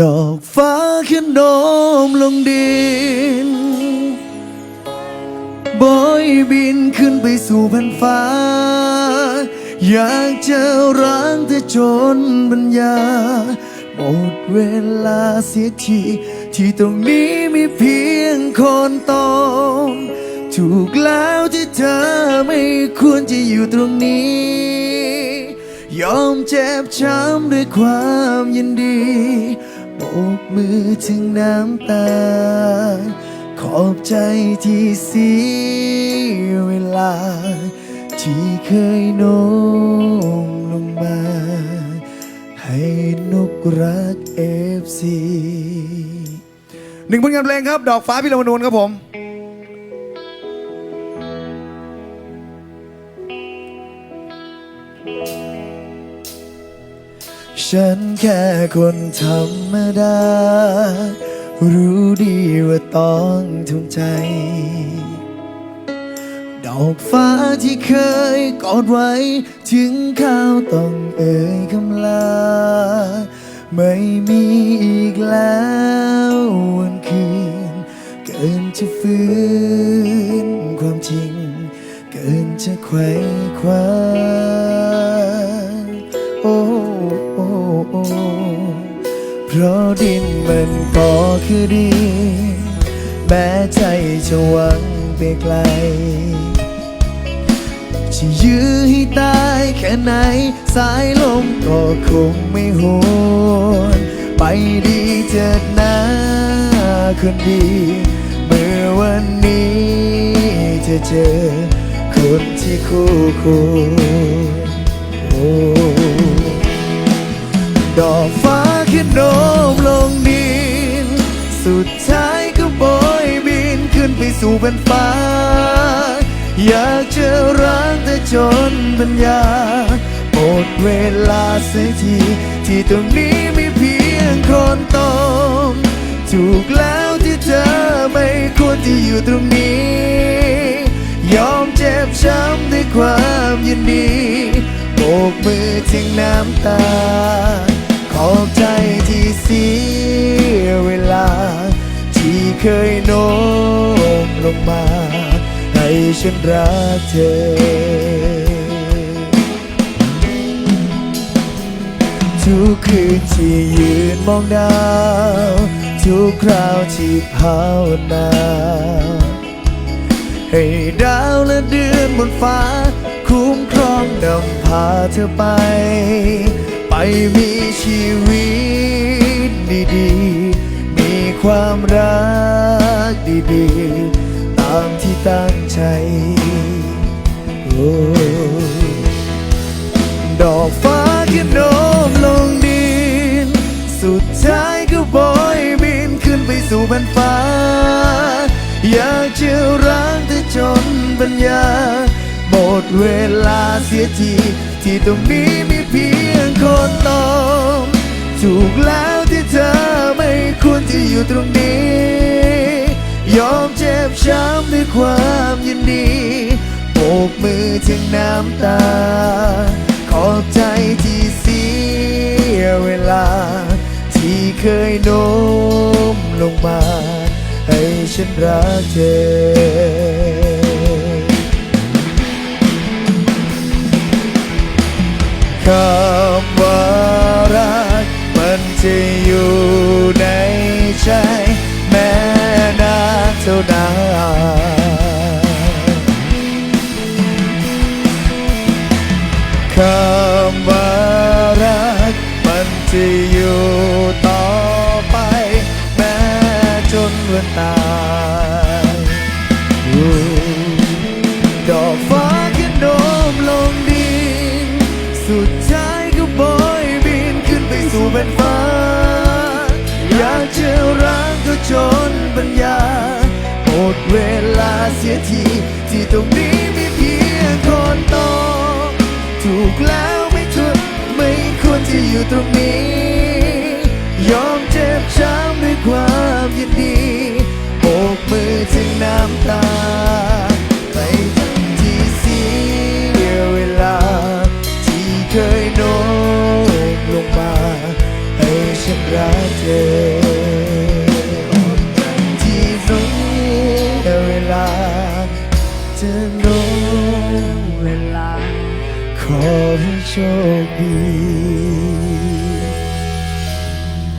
ดอกฟ้าขึ้นโนมลงดินบอยบินขึ้นไปสู่แผ่นฟ้า อยากจะร้างเธอจนปัญญา หมดเวลาเสียที ที่ตรงนี้มีเพียงคนตองถูกแล้วที่เธอไม่ควรจะอยู่ตรงนี้ ยอมเจ็บช้ำด้วยความยินดีโบกมือถึงน้ำตา ขอบใจที่เสียเวลา ที่เคยโน้มลงมา ให้นกรักเอฟซีหนึ่งผลงานเพลงครับ ดอกฟ้าพิรมนูนครับผม ฉันแค่คนธรรมดา รู้ดีว่าต้องทุ่มใจ ดอกฟ้าที่เคยกอดไว้ ถึงข้าวต้องเอ่ยคำลา ไม่มีอีกแล้ววันคืน เกินจะฟื้นความจริง เกินจะไขว้คว้า เพราะดินมันก็คือดินแม้ใจจะหวังไปไกล จะยื้อให้ตายแค่ไหน สายลมก็คงไม่หวนไปดีเถิดนะคนดี เมื่อวันนี้เธอเจอคนที่คู่ควรโดอกฟ้า ขึ้นโนมลงดิน สุดท้ายก็โบยบินขึ้นไปสู่แผ่นฟ้า อยากจะรักแต่จนปัญญาหมดเวลาเสียที ที่ตรงนี้มีเพียงคนตองถูกแล้วที่เธอไม่ควรที่อยู่ตรงนี้ ยอมเจ็บช้ำด้วยความยินดีโบกมือทิ้งน้ำตา ลงมา ให้ฉันรักเธอ ทุกคืนที่ยืนมองดาว ทุกคราวที่ภาวนาให้ดาวและเดือนบนฟ้า คุ้มครองนำพาเธอไป ไปมีชีวิตดีๆ มีความรักดีดี ตั้งใจโอ้ดอกฟ้าขึ้นโน้มลงดิน สุดท้ายก็บอยบินขึ้นไปสู่แผ่นฟ้า อยากจะรักเธอจนปัญญา หมดเวลาเสียที ที่ตรงนี้มีเพียงคนตองถูกแล้วที่เธอไม่ควรจะอยู่ตรงนี้ ยอมเจ็บช้ำด้วยความยินดีโบกมือถึงน้ำตา ขอบใจที่เสียเวลา ที่เคยโน้มลงมา ให้ฉันรักเธอคำว่ารักมันจะอยู่ในใจานเท่าคำว่ารักมันจะอยู่ต่อไป แม้จนวันตายดอกฟ้าขึ้นโดมลงดิน สุดท้ายก็บอยบินขึ้นไปสู่แผ่นฟ้า อยากจะรักก็จนปัญญาหมด เวลาเสียที ที่ตรงนี้มีเพียงคนตอถูกแล้วไม่ทุกไม่ควรที่อยู่ตรงนี้ ยอมเจ็บช้ำด้วยความยินดีโบกมือถึงน้ำตา ไปทั้งที่เสียเวลา ที่เคยโน้มลงมา ให้ฉันรักเธอ จะน้องเวลา ขอให้โชคดี